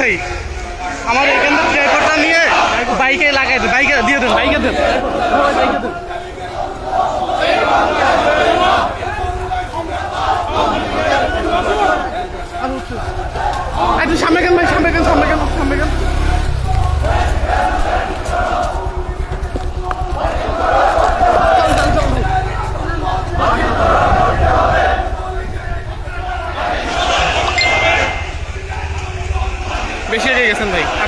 ভাই আমার এখানে থেকে ড্রাইভারটা নিয়ে বাইকে লাগাই দেন বাইকে দিয়ে দেন বাইকে দেন বাইকে দেন একটু সামনে কেন ভাই সামনে কেন সামনে কেন সামনে কেন চল, চল, চল, ভাই। বেশি এগিয়ে গেছেন ভাই?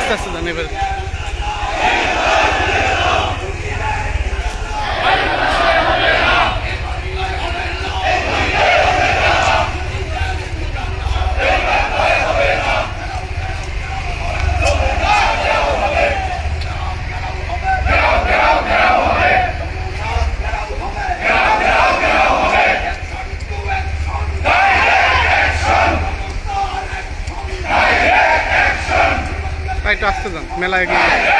Lagi.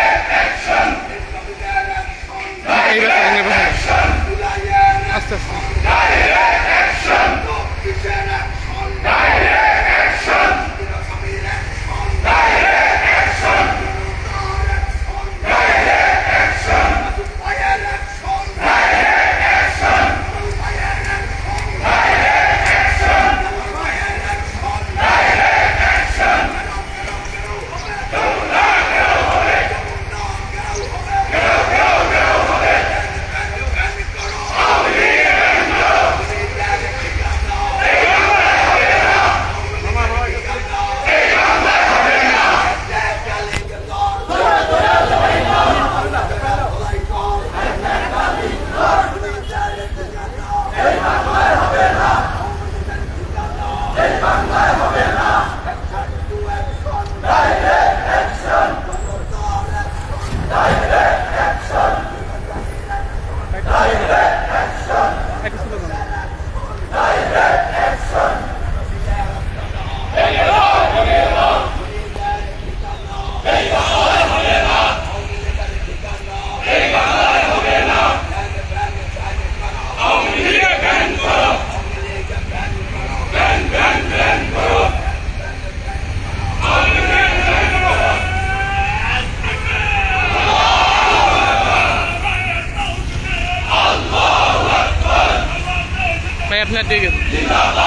ভাই আপনার দিকে ঠিক আছে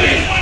একটু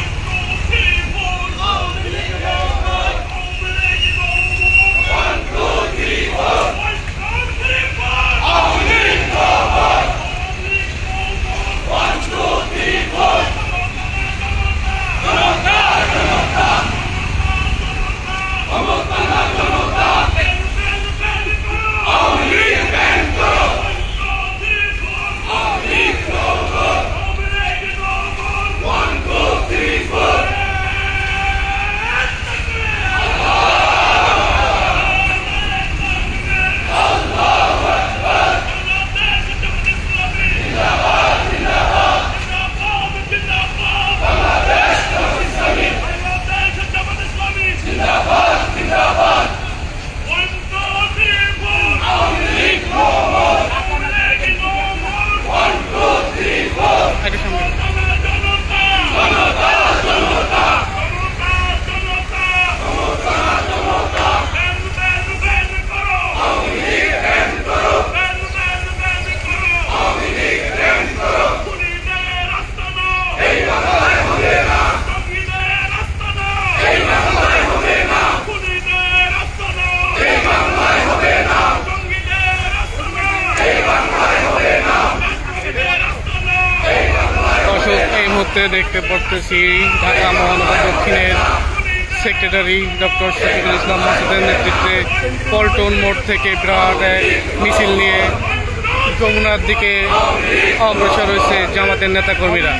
আছি। ঢাকা মহানগর দক্ষিণের সেক্রেটারি ডক্টর শফিকুল ইসলাম মাসুদের নেতৃত্বে পল্টন মোড় থেকে বিরাট মিছিল নিয়ে যমুনার দিকে অগ্রসর হয়েছে জামাতের নেতাকর্মীরা।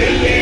दिल्ली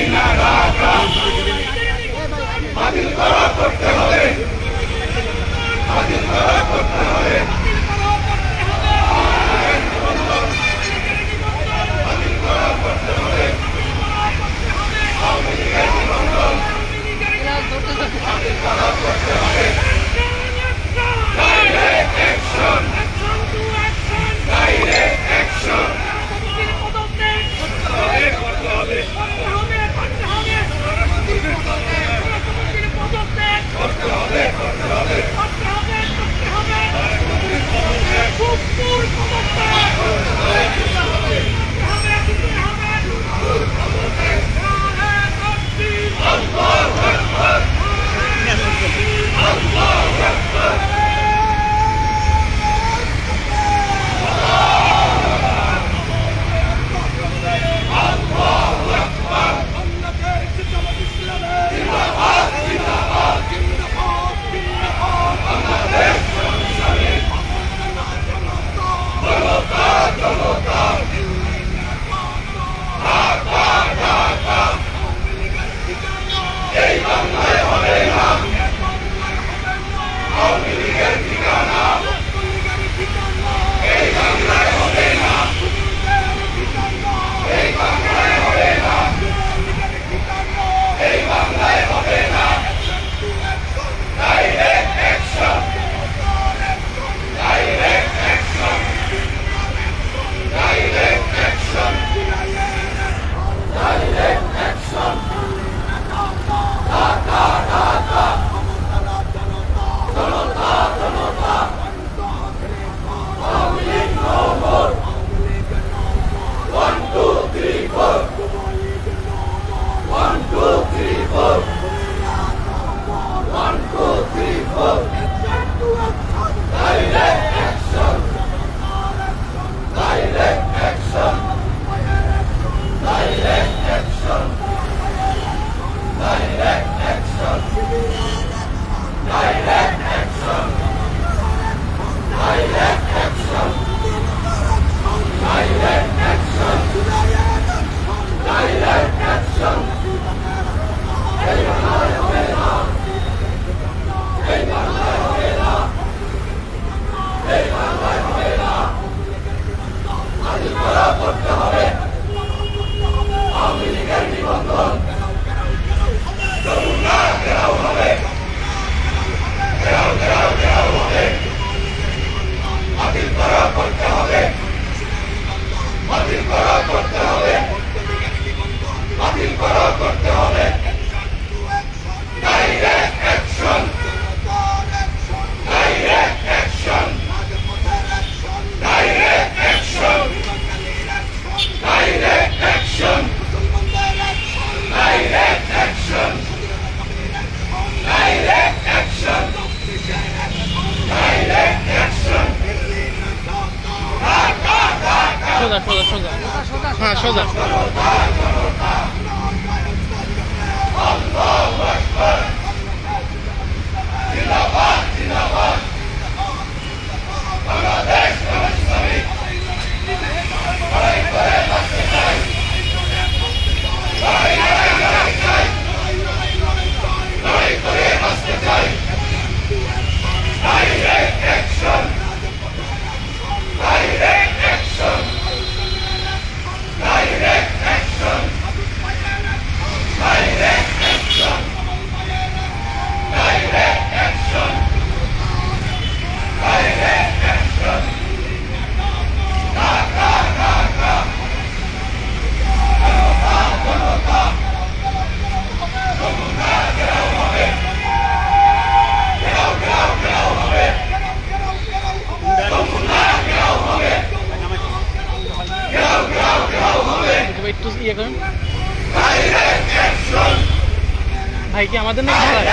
ভাই, কি আমাদের নাকি ভাড়ায়?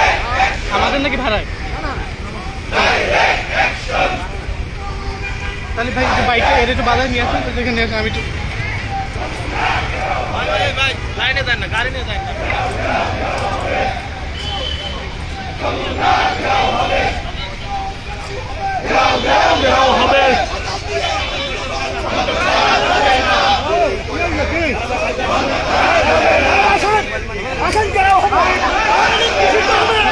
আমাদের নাকি ভাড়ায়? তাহলে ভাই, একটু বাইকটা এর একটু বাজার নিয়ে আসুন তো যেখানে আমি একটু লাইনে যান না গাড়ি নিয়ে যান না 我看你敢我后！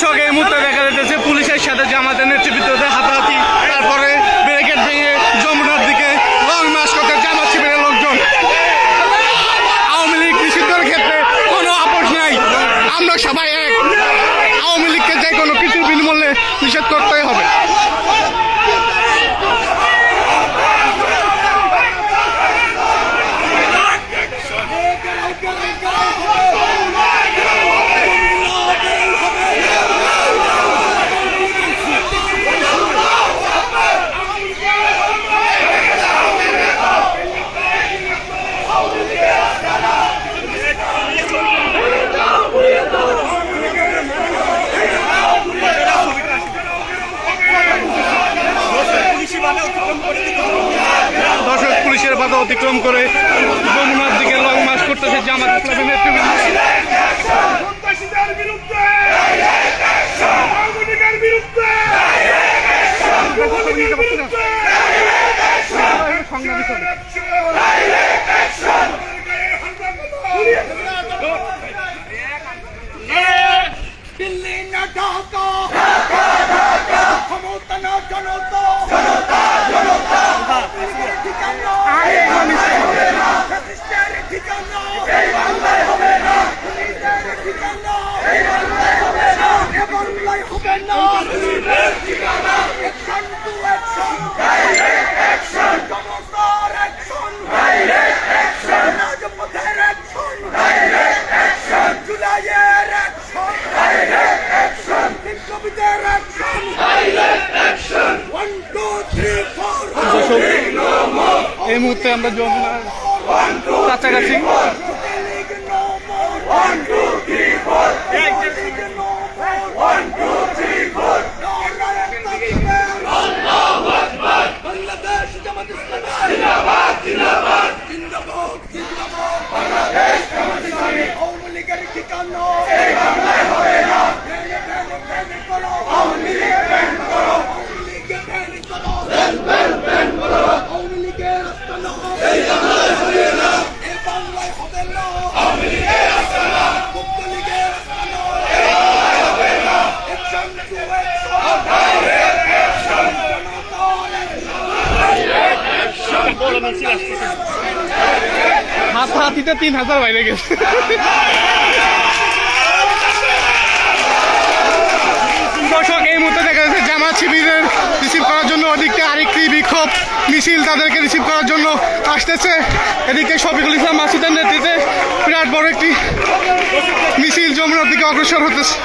দর্শক এই মুহূর্তে দেখা যাচ্ছে পুলিশের সাথে জামাতের নেতৃত্বে হাত করে যমুনার দিকে লং মার্চ করতেছে জামাত ইসলামী নেতৃবৃন্দ। সংগ্রামী এই মুহূর্তে আমরা যমুনার কাছাকাছি দুইটা তিন হাজার বাইরে গেছে। দর্শক, এই মুহূর্তে দেখা যাচ্ছে জামাত শিবিরের রিসিভ করার জন্য ওদিকে আরেকটি বিক্ষোভ মিছিল তাদেরকে রিসিভ করার জন্য আসতেছে। এদিকে শফিকুল ইসলাম মাসুদের নেতৃত্বে বিরাট বড় একটি মিছিল যমুনার দিকে অগ্রসর হতেছে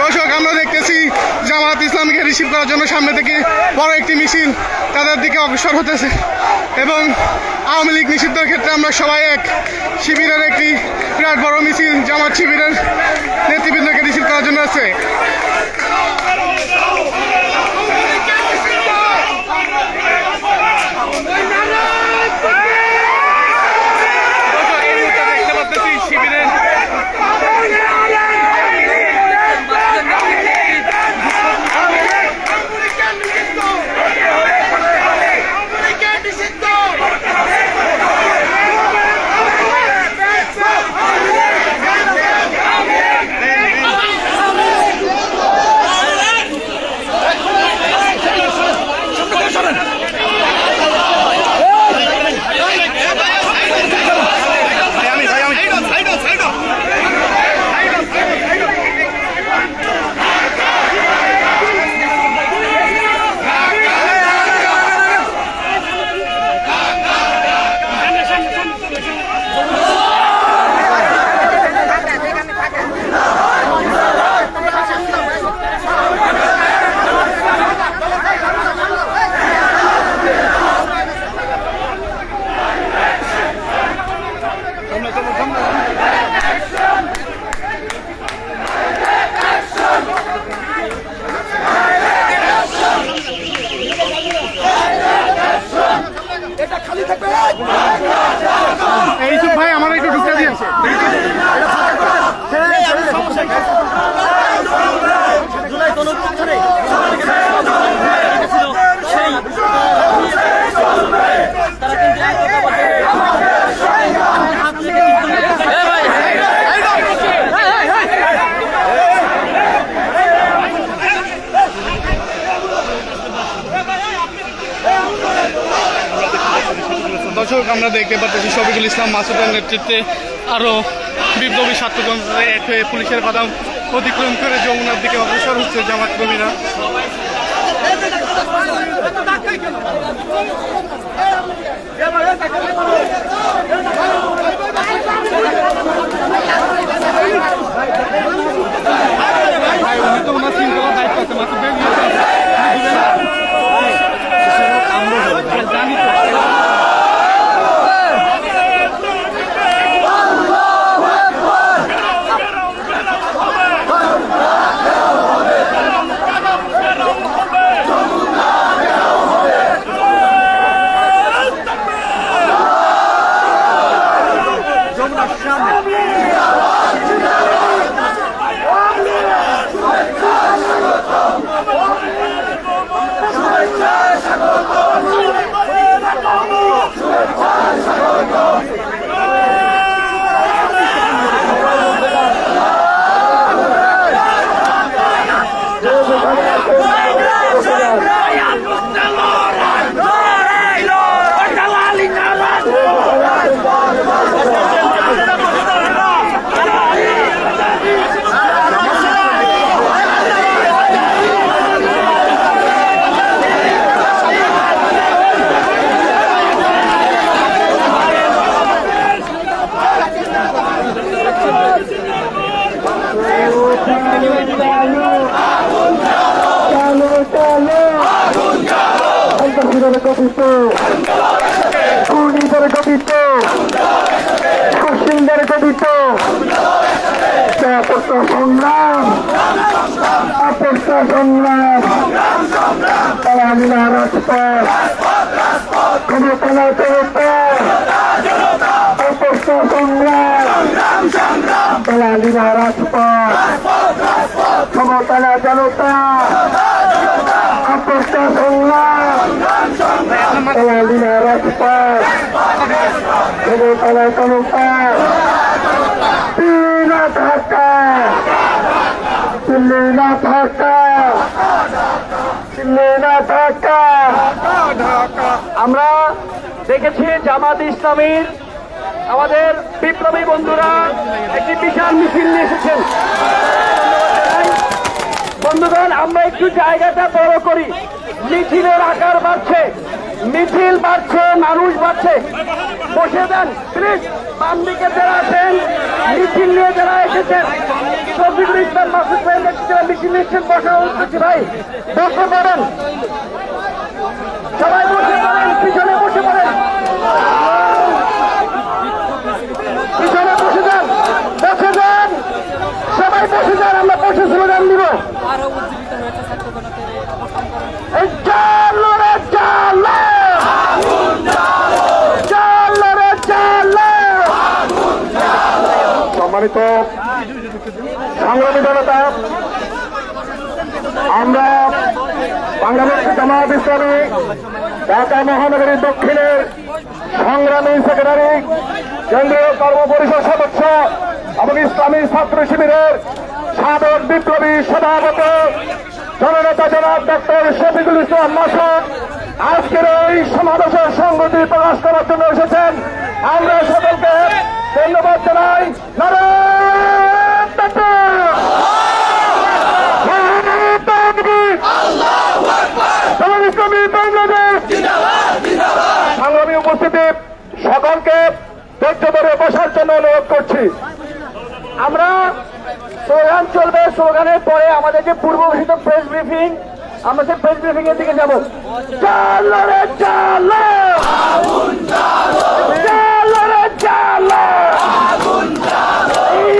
দর্শক আমরা দেখতেছি জামাত ইসলামকে রিসিভ করার জন্য সামনে থেকে বড় একটি মিছিল তাদের দিকে অগ্রসর হতেছে। এবং আওয়ামী লীগ নিষিদ্ধের ক্ষেত্রে আমরা সবাই এক। শিবিরের একটি বিরাট বড় মিছিল, জামাত শিবিরের নেতৃবৃন্দকে রিসিভ করার জন্য আছে। দেখতে পাচ্ছি শফিকুল ইসলাম, মাসুদের নেতৃত্বে আরও বিপ্লবী ছাত্রতন্ত্রে এক হয়ে পুলিশের বাদাম অতিক্রম করে যমুনার দিকে অগ্রসর হচ্ছে জামাত কর্মীরা। জানি সংগ্রাম তারা মিলা রাজপথ ক্ষমতালা জনতা আপস্তা সংগ্রাম তারা মিলা রাজপথ ক্ষমতালা জনতা আপস্তা সংগ্রাম তারা মিলা রাজপথ ক্ষমতালা জনতা দিল্লি না ঢাকা দিল্লি না ঢাকা ঢাকা আমরা দেখেছি ইসলামীর আমাদের বিপ্লবী বন্ধুরা, একটি বিশাল মিছিল নিয়ে এসেছেন। বন্ধুগণ, আমরা একটু জায়গাটা বড় করি। মিছিলের আকার বাড়ছে, মিছিল বাড়ছে, মানুষ বাড়ছে। বসে দেন, প্লিজ বাম দিকে যারা আছেন, মিছিল নিয়ে যারা এসেছেন শফিকুল ইসলাম মাসুদ মিছিল নিচ্ছেন বসা উঠতেছি ভাই, বসে পড়েন। সবাই বসে পড়েন, পিছনে বসে পড়েন পিছনে বসে যান বসে যান সবাই বসে যান আমরা বসে স্লোগান দিব আরও উজ্জীবিত হয়েছে ছাত্র জনতার এই অবস্থান করেন এই চালো রে চালো চালো রে চালো সম্মানিত সংগ্রামী জনতা আমরা বাংলাদেশ জামাত ইসলামী ঢাকা মহানগরীর দক্ষিণের সংগ্রামী সেক্রেটারি কেন্দ্রীয় কর্মপরিষদ সদস্য এবং ইসলামী ছাত্র শিবিরের সাবেক বিপ্লবী সভাপতি জননেতা জনাব ডক্টর শফিকুল ইসলাম মাসুদ, আজকের এই সমাবেশের সংগতি প্রকাশ করার জন্য এসেছেন আমরা সকলকে ধন্যবাদ জানাই। সংগ্রামী উপস্থিতি সকলকে ধৈর্য ধরে বসার জন্য অনুরোধ করছি। আমরা স্লোগান চলবে স্লোগানের পরে আমাদের যে পূর্ব ঘোষিত প্রেস ব্রিফিং আমরা সেই প্রেস ব্রিফিং এর দিকে যাব চালো রে চালো চালো রে চালো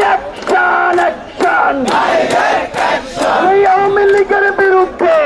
অ্যাকশন অ্যাকশন বিরুদ্ধে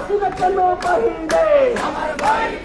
Assina pelo Bahine. Amar Bahine.